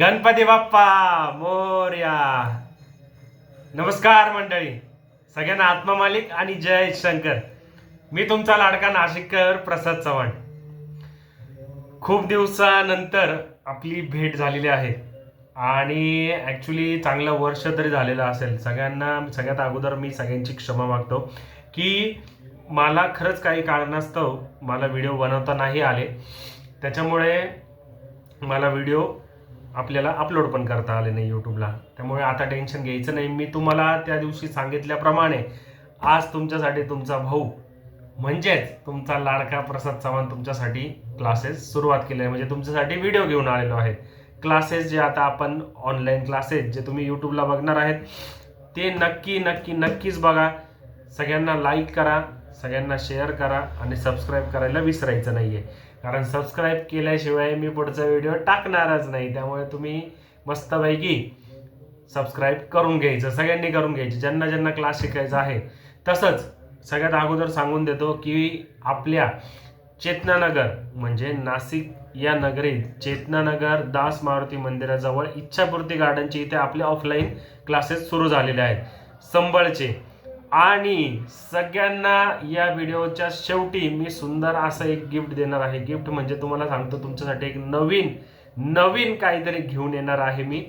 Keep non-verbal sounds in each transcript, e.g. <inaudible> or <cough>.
गणपती बाप्पा मोर्या. नमस्कार मंडळी. सगळ्यांना आत्मा मालिक आणि जय शंकर. मी तुमचा लाडका नाशिककर प्रसाद चव्हाण. खूप दिवसानंतर आपली भेट झालेली आहे. आणि ॲक्च्युली चांगलं वर्ष तरी झालेलं असेल. सगळ्यांना सगळ्यात अगोदर मी सगळ्यांची क्षमा मागतो की मला खरंच काही कारणास्तव मला व्हिडिओ बनवता नाही आले. त्याच्यामुळे मला व्हिडिओ आपल्याला अपलोड पण करता आले नाही यूट्यूबला त्यामुळे आता टेन्शन घ्यायचं नाही. मी तुम्हाला त्या दिवशी सांगितल्याप्रमाणे आज तुमच्यासाठी तुमचा भाऊ म्हणजेच तुमचा लाडका प्रसाद चव्हाण तुमच्यासाठी क्लासेस सुरुवात केले. आहे म्हणजे तुमच्यासाठी व्हिडिओ घेऊन आलेलो आहे. क्लासेस जे आता आपण ऑनलाईन क्लासेस जे तुम्ही यूट्यूबला बघणार आहेत ते नक्की नक्की नक्कीच बघा. सगळ्यांना लाईक करा सगळ्यांना शेअर करा आणि सबस्क्राईब करायला विसरायचं नाही आहे कारण सबस्क्राईब केल्याशिवाय मी पुढचा व्हिडिओ टाकणारच नाही. त्यामुळे तुम्ही मस्तपैकी सबस्क्राईब करून घ्यायचं सगळ्यांनी करून घ्यायचं. ज्यांना ज्यांना क्लास शिकायचा आहे. तसंच सगळ्यात अगोदर सांगून देतो की आपल्या चेतनानगर म्हणजे नाशिक या नगरीत चेतनानगर दास मारुती मंदिराजवळ इच्छापूर्ती गार्डनचे इथे आपले ऑफलाईन क्लासेस सुरू झालेले आहेत. संबळचे आणि सगळ्यांना या व्हिडिओच्या शेवटी मी सुंदर असं एक गिफ्ट देणार आहे. गिफ्ट म्हणजे तुम्हाला सांगतो तुमच्यासाठी एक नवीन नवीन काहीतरी घेऊन येणार आहे मी.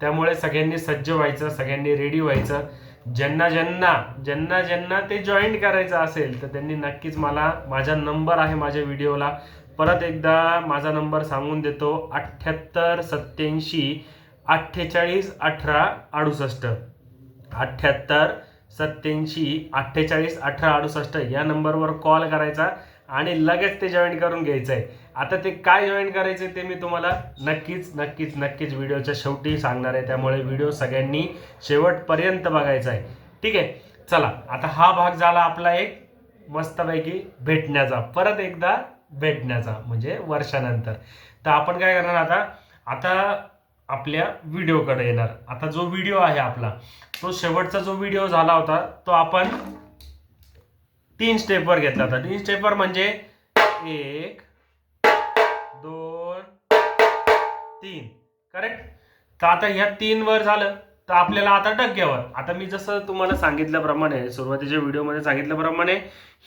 त्यामुळे सगळ्यांनी सज्ज व्हायचं सगळ्यांनी रेडी व्हायचं. ज्यांना ज्यांना ज्यांना ज्यांना ते जॉईन करायचं असेल तर त्यांनी नक्कीच मला माझा नंबर आहे माझ्या व्हिडिओला. परत एकदा माझा नंबर सांगून देतो अठ्ठ्याहत्तर सत्याऐंशी अठ्ठेचाळीस अठरा अडुसष्ट. अठ्ठ्याहत्तर सत्याऐंशी अठ्ठेचाळीस अठरा अडुसष्ट या नंबरवर कॉल करायचा आणि लगेच ते जॉईन करून घ्यायचं आहे आता ते काय जॉईन करायचं ते मी तुम्हाला नक्कीच नक्कीच नक्कीच व्हिडिओच्या शेवटी सांगणार आहे. त्यामुळे व्हिडिओ सगळ्यांनी शेवटपर्यंत बघायचा आहे. ठीक आहे चला. आता हा भाग झाला आपला एक. मस्तपैकी भेटण्याचा. परत एकदा भेटण्याचा म्हणजे वर्षानंतर. तर आपण काय करणार आता? आता आपल्या व्हिडिओकडे येणार. आता जो व्हिडिओ आहे आपला तो शेवटचा जो व्हिडिओ झाला होता तो आपण तीन स्टेपवर घेतला होता. तीन स्टेपवर म्हणजे एक दोन तीन. करेक्ट तर आता ह्या तीन वर झालं तर आपल्याला आता डग्ग्यावर आता मी जसं तुम्हाला सांगितल्याप्रमाणे सुरुवातीच्या व्हिडिओमध्ये सांगितल्याप्रमाणे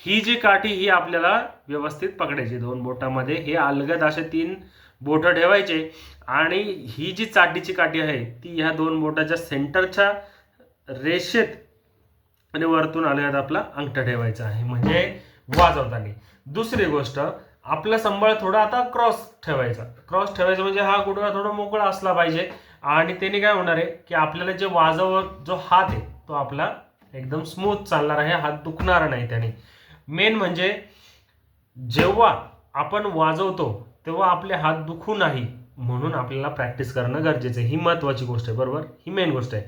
ही जी काठी ही आपल्याला व्यवस्थित पकडायची. दोन बोटामध्ये हे अलगद असे तीन बोटं ठेवायचे आणि ही जी चाटीची काठी आहे ती ह्या दोन बोटाच्या सेंटरच्या रेषेत आणि वरतून आल्यात आपला अंगठा ठेवायचा आहे. म्हणजे वाजवताना. दुसरी गोष्ट आपला संबळ थोडा आता क्रॉस ठेवायचा. क्रॉस ठेवायचा म्हणजे हा गुडघा थोडा मोकळा असला पाहिजे. आणि त्याने काय होणार आहे की आपल्याला जे वाजव जो हात आहे तो आपला एकदम स्मूथ चालणार आहे. हात दुखणार नाही त्याने. मेन म्हणजे जेव्हा आपण वाजवतो तेव्हा आपले हात दुखू नाही म्हणून आपल्याला प्रॅक्टिस करणं गरजेचं आहे. ही महत्वाची गोष्ट आहे बरोबर? ही मेन गोष्ट आहे.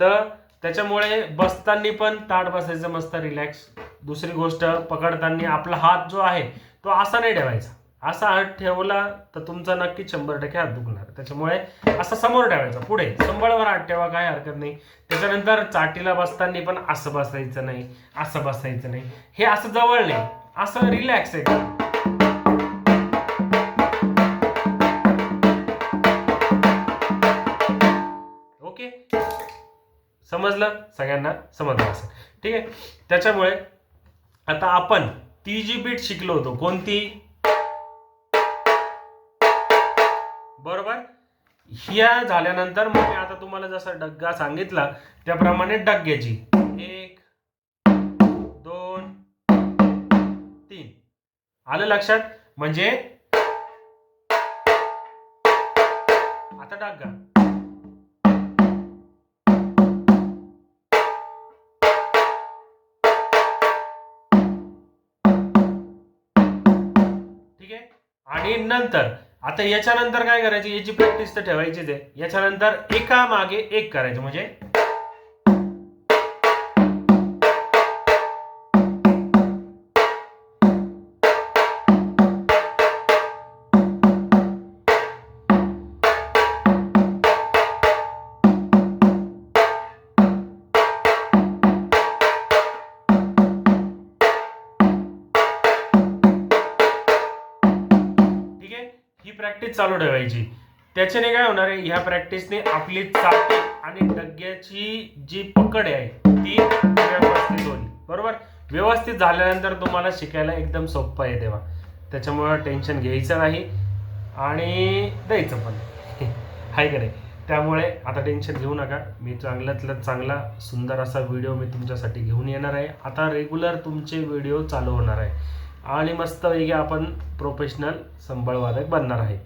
तर त्याच्यामुळे बसताना पण ताट बसायचं मस्त रिलॅक्स दुसरी गोष्ट पकडताना आपला हात जो आहे तो असा नाही ठेवायचा. असा हात ठेवला तर तुमचा नक्की शंभर टक्के हात दुखणार. त्याच्यामुळे असा समोर ठेवायचा. पुढे संबळवर हात ठेवा काय हरकत नाही. त्याच्यानंतर चाटीला बसताना पण असं बसायचं नाही असं बसायचं नाही. हे असं जवळ नाही. असं रिलॅक्स आहे. समजलं? सगळ्यांना समजलं असेल. ठीक आहे? त्याच्यामुळे आता आपण ती जी बीट शिकलो होतो. कोणती? बरोबर? ह्या झाल्यानंतर मग मी आता तुम्हाला जसा डग्गा सांगितला त्याप्रमाणे डग्ग्याची. एक दोन तीन. आलं लक्षात? म्हणजे आता डग्गा. आणि नंतर आता याच्यानंतर काय करायचं? याची प्रॅक्टिस तर ठेवायचीच आहे. याच्यानंतर एका मागे एक करायचं. म्हणजे प्रॅक्टिस चालू ठेवायची. त्याच्याने काय होणार आहे ह्या प्रॅक्टिसने आपली चाके आणि डग्याची जी पकड आहे ती व्यवस्थित होईल. बरोबर? व्यवस्थित झाल्यानंतर तुम्हाला शिकायला एकदम सोपं आहे तेव्हा. त्याच्यामुळं टेन्शन घ्यायचं नाही आणि द्यायचं पण. <laughs> हाय का नाही? त्यामुळे आता टेन्शन घेऊ नका. मी चांगल्यातला चांगला सुंदर असा व्हिडिओ मी तुमच्यासाठी घेऊन येणार आहे. आता रेग्युलर तुमचे व्हिडिओ चालू होणार आहे. आणि मस्तपैकी आपण प्रोफेशनल संबळवादक बनणार आहेत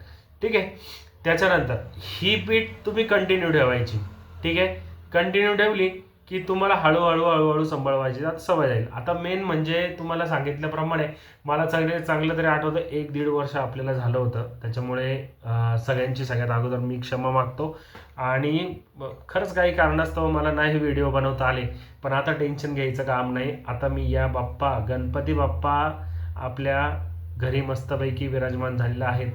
ठीक आहे? त्याच्यानंतर ही पीठ तुम्ही कंटिन्यू ठेवायची. ठीक आहे? कंटिन्यू ठेवली की तुम्हाला हळूहळू हळूहळू सांभाळवायची आता सवय जाईल. आता मेन म्हणजे तुम्हाला सांगितल्याप्रमाणे मला सगळे चांगलं तरी आठवतं. एक दीड वर्ष आपल्याला झालं होतं. त्याच्यामुळे सगळ्यांची सगळ्यात अगोदर मी क्षमा मागतो. आणि खरंच काही कारणास्तव मला नाही व्हिडिओ बनवता आले. पण आता टेन्शन घ्यायचं काम नाही. आता मी या बाप्पा गणपती बाप्पा आपल्या घरी मस्तपैकी विराजमान झालेला आहेत.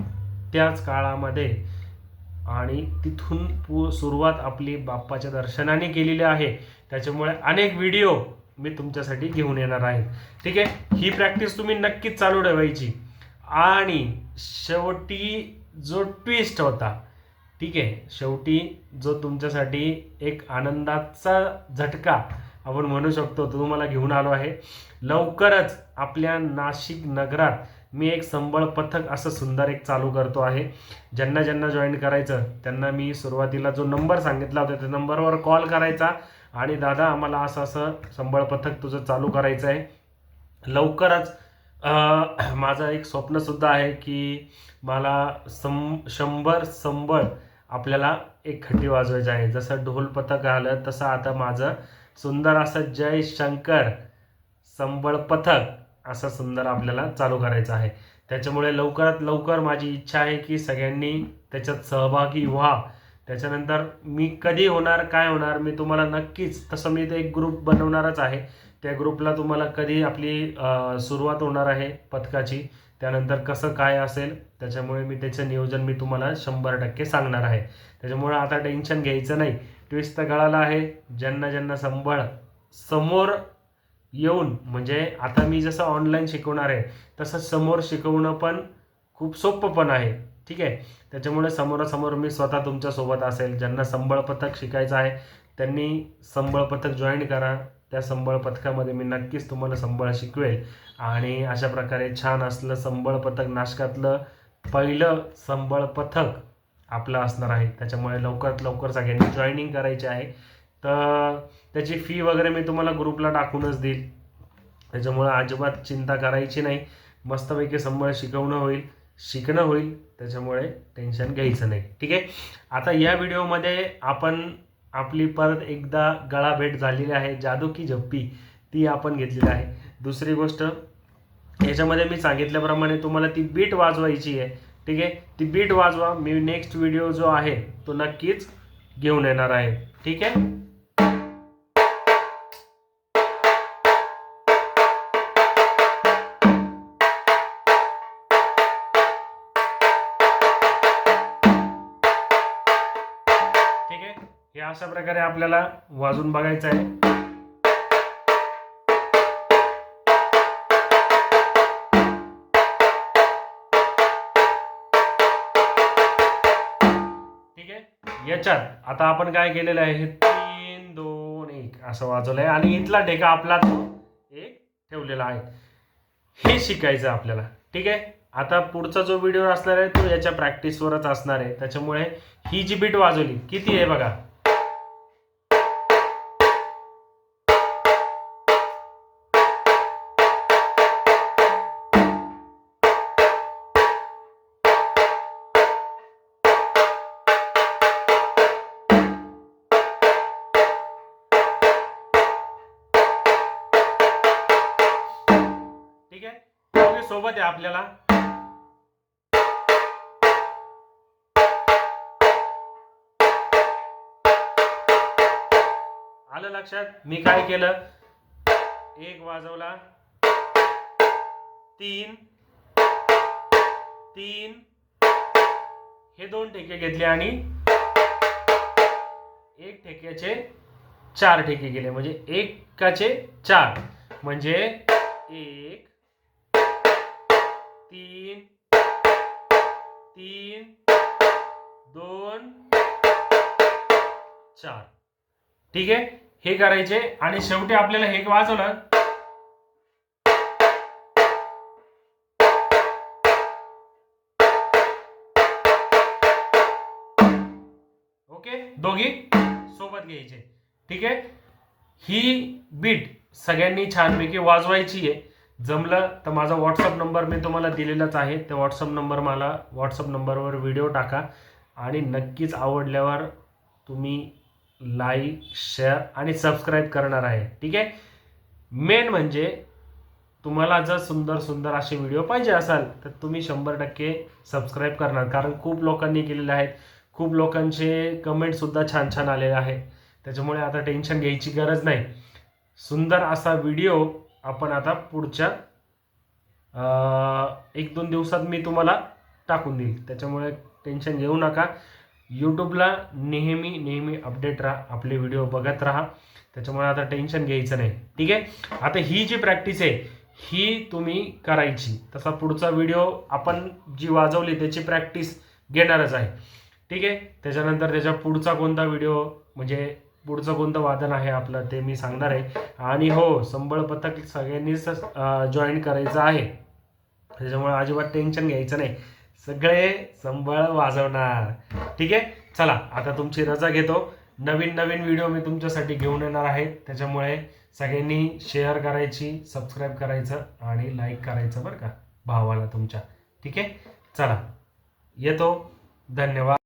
त्याच काळामध्ये आणि तिथून पू सुरुवात आपली बाप्पाच्या दर्शनाने केलेली आहे. त्याच्यामुळे अनेक व्हिडिओ मी तुमच्यासाठी घेऊन येणार आहे. ठीक आहे? ही प्रॅक्टिस तुम्ही नक्कीच चालू ठेवायची. आणि शेवटी जो ट्विस्ट होता ठीक आहे? शेवटी जो तुमच्यासाठी एक आनंदाचा झटका आपण म्हणू शकतो तू तुम्हाला घेऊन आलो आहे. लवकरच आपल्या नाशिक नगरात मी एक संबळ पथक असं सुंदर एक चालू करतो आहे. ज्यांना ज्यांना जॉईन करायचं त्यांना मी सुरुवातीला जो नंबर सांगितला होता त्या नंबरवर कॉल करायचा. आणि दादा आम्हाला असं असं संबळ पथक तुझं चालू करायचं आहे. लवकरच माझं एक स्वप्नसुद्धा आहे की मला सं शंभर संबळ आपल्याला एक खटी वाजवायची आहे. जसं ढोल पथक आलं तसं आता माझं सुंदर असं जय शंकर संबळ पथक असं सुंदर आपल्याला चालू करायचं आहे. त्याच्यामुळे लवकरात लवकर माझी इच्छा आहे की सगळ्यांनी त्याच्यात सहभागी व्हा. त्याच्यानंतर मी कधी होणार काय होणार मी तुम्हाला नक्कीच तसं मी ते एक ग्रुप बनवणारच आहे. त्या ग्रुपला तुम्हाला कधी आपली सुरुवात होणार आहे पथकाची त्यानंतर कसं काय असेल त्याच्यामुळे मी त्याचं नियोजन मी तुम्हाला शंभर टक्के सांगणार आहे. त्याच्यामुळे आता टेन्शन घ्यायचं नाही. ट्विस्ट तर कळाला आहे. ज्यांना ज्यांना संबळ समोर येऊन म्हणजे आता मी जसं ऑनलाईन शिकवणार आहे तसं समोर शिकवणं पण खूप सोपं पण आहे. ठीक आहे? त्याच्यामुळे समोरासमोर मी स्वतः तुमच्यासोबत असेल. ज्यांना संबळ पथक शिकायचं आहे त्यांनी संबळ पथक जॉईन करा. त्या संबळ पथकामध्ये मी नक्कीच तुम्हाला संबळ शिकवेल. आणि अशा प्रकारे छान असलं संबळ पथक नाशकातलं पहिलं संबळ पथक आपलं असणार आहे. त्याच्यामुळे लवकरात लवकर सगळ्यांनी जॉईनिंग करायची आहे. तर त्याची फी वगैरे मी तुम्हाला ग्रुपला टाकूनच देईल. त्याच्यामुळे अजिबात चिंता करायची नाही. मस्तपैकी संबळ शिकवणं होईल. शिकणं होईल. त्याच्यामुळे टेन्शन घ्यायचं नाही. ठीक आहे? आता या व्हिडिओमध्ये आपण आपली परत एकदा गळा भेट झालेली आहे. जादू की झप्पी ती आपण घेतलेली आहे. दुसरी गोष्ट याच्यामध्ये मी सांगितल्याप्रमाणे तुम्हाला ती बीट वाजवायची आहे. ठीक आहे? ती बीट वाजवा. मी नेक्स्ट व्हिडिओ जो आहे तो नक्कीच घेऊन येणार आहे. ठीक आहे? ठीक आहे? हे अशा प्रकारे आपल्याला वाजून बघायचं आहे. याच्यात आता आपण काय केलेलं आहे? हे तीन दोन एक असं वाजवलं आहे आणि इथला ढेका आपला तो एक ठेवलेला आहे. हे शिकायचं आहे आपल्याला. ठीक आहे? आता पुढचा जो व्हिडिओ असणार आहे तो याच्या प्रॅक्टिसवरच असणार आहे. त्याच्यामुळे ही जी बीट वाजवली किती आहे बघा? ठीक आहे? सोबत आहे आपल्याला. आलं लक्षात? मी काय केलं? एक वाजवला. तीन. तीन. हे दोन ठेके घेतले आणि एक ठेक्याचे चार ठेके गेले म्हणजे एकाचे चार. म्हणजे एक तीन तीन दोन चार. ठीक आहे? हे करायचे आणि शेवटी आपल्याला हे वाजवलं. ओके? दोघी सोबत घ्यायचे. ठीक आहे? ही बीट सगळ्यांनी छानपैकी वाजवायची आहे. जमलं तर माझा व्हॉट्सअप नंबर मी तुम्हाला दिलेलाच आहे. त्या व्हॉट्सअप नंबर मला व्हॉट्सअप नंबरवर व्हिडिओ टाका. आणि नक्कीच आवडल्यावर तुम्ही लाईक शेअर आणि सबस्क्राईब करणार आहे. ठीक आहे? मेन म्हणजे तुम्हाला जर सुंदर सुंदर असे व्हिडिओ पाहिजे असाल तर तुम्ही शंभर टक्के सबस्क्राईब करणार. कारण खूप लोकांनी केलेले आहेत. खूप लोकांचे कमेंटसुद्धा छान छान आलेले आहेत. त्याच्यामुळे आता टेन्शन घ्यायची गरज नाही. सुंदर असा व्हिडिओ आपण आता पुढच्या एक दोन दिवसात मी तुम्हाला टाकून देईल. त्याच्यामुळे टेन्शन घेऊ नका. यूट्यूबला नेहमी नेहमी अपडेट राहा आपले व्हिडिओ बघत राहा. त्याच्यामुळे आता टेन्शन घ्यायचं नाही. ठीक आहे? आता ही जी प्रॅक्टिस आहे ही तुम्ही करायची. तसा पुढचा व्हिडिओ आपण जी वाजवली त्याची प्रॅक्टिस घेणारच आहे. ठीक आहे? त्याच्यानंतर त्याच्या पुढचा कोणता व्हिडिओ म्हणजे पुढचं कोणतं वादन आहे आपलं ते मी सांगणार आहे. आणि हो संबळ पथक सगळ्यांनीच जॉईन करायचं आहे. त्याच्यामुळे अजिबात टेन्शन घ्यायचं नाही. सगळे संबळ वाजवणार. ठीक आहे? चला आता तुमची रजा घेतो. नवीन नवीन व्हिडिओ मी तुमच्यासाठी घेऊन येणार आहे. त्याच्यामुळे सगळ्यांनी शेअर करायची सबस्क्राईब करायचं आणि लाईक करायचं बरं का भावाला तुमच्या. ठीक आहे? चला येतो. धन्यवाद.